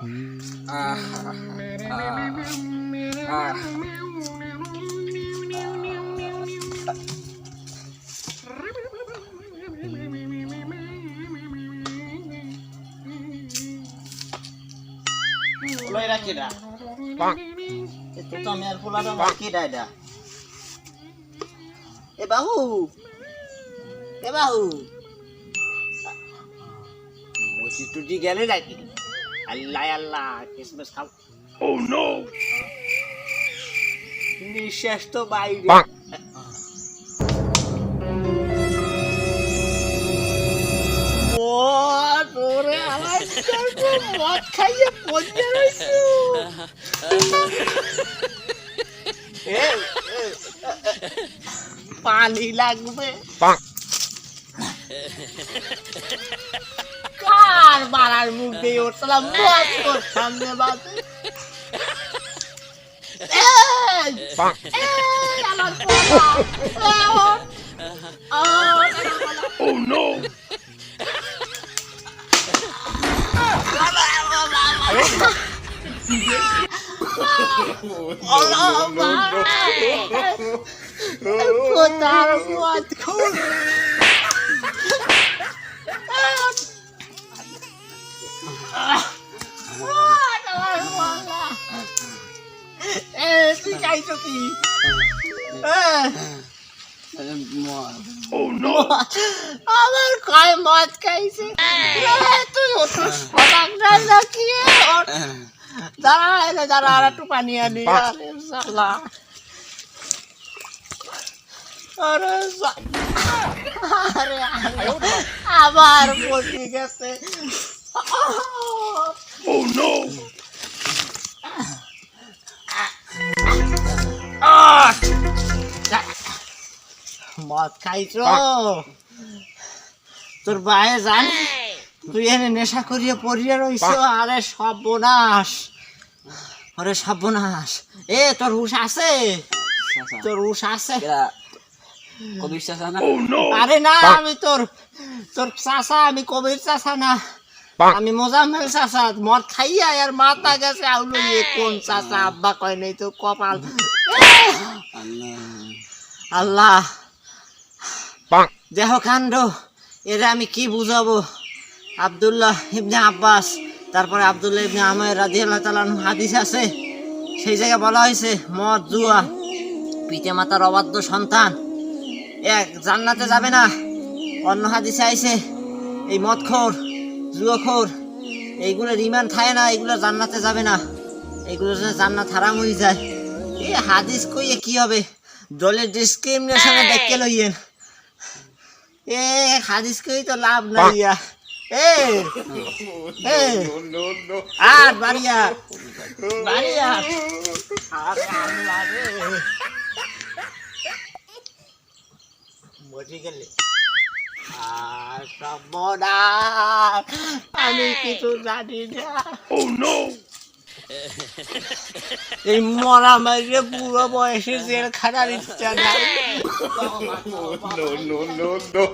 লই রাখি দা তো তো আর পোলাটা রাখি দা এটা এ বাহু এ বাহু মুচি টুটি গেলে নাকি আল্লাহ আল্লাহ কিসমিস খাও। ও নো নিঃশ্বাস তো বাইরে। ওরে আমার মদ খাইয়ে এ, পানি লাগবে। কার মারার মুখ দিয়ে উঠলাম মদ তোর সামনে বাজে। ওঠ। কোথার মদ খুব তুই চাইছো কি আমার কয় মদ খাইছে তুই ওঠোস সবাক না রাখিয়ে দাঁড়া এলে দাঁড়া আর একটু পানি আনি আরে শালা আরে আরে আবার পড়ে গেছে আহ! মদ খাইছো? তোর বায়ে জান তুই এনে নেশা করিয়ে পড়িয়ে রইছ? আরে সর্বনাশ। আরে সর্বনাশ। এ তোর হুশ আছে? তোর হুশ আছে? কবির চাচা না? আরে না আমি তোর তোর চাচা আমি কবির চাচা না। আমি মোজাম্মেল চাচা মদ খাইয়া আর মাথা গেছে আউলো কোন চাচা আব্বা কয় নাই তো কপাল। আল্লাহ। দেহ কাণ্ড এরা আমি কি বুঝাবো আবদুল্লাহ ইবনে আব্বাস তারপরে আবদুল্লাহ ইবনে আমের রাজি আল্লাহ তালান হাদিস আছে। সেই জায়গায় বলা হয়েছে মদ জুয়া পিতা মাতার অবাধ্য সন্তান। এক জান্নাতে যাবে না? অন্য হাদিসে আইছে এই মদখোর জুয়াখোর এইগুলো রিমান খায় না এগুলো জান্নাতে যাবে না। এগুলো যেন জান্নাত হারাম হয়ে যায়। এই হাদিস কইয়ে কি হবে? দলের ডিসক্রিমিনেশনে দেখে লইয়েন। এ হাদিস কই তো লাভ নাই ইয়া। এ এ আর বাড়িয়া বাড়িয়া। আরে আল্লাহ রে মরে গেলে। আমি কিছু জানি না এই মরা মাইরে পুরো বয়সে জেল খাটার ইচ্ছা নাই no, no, no, no.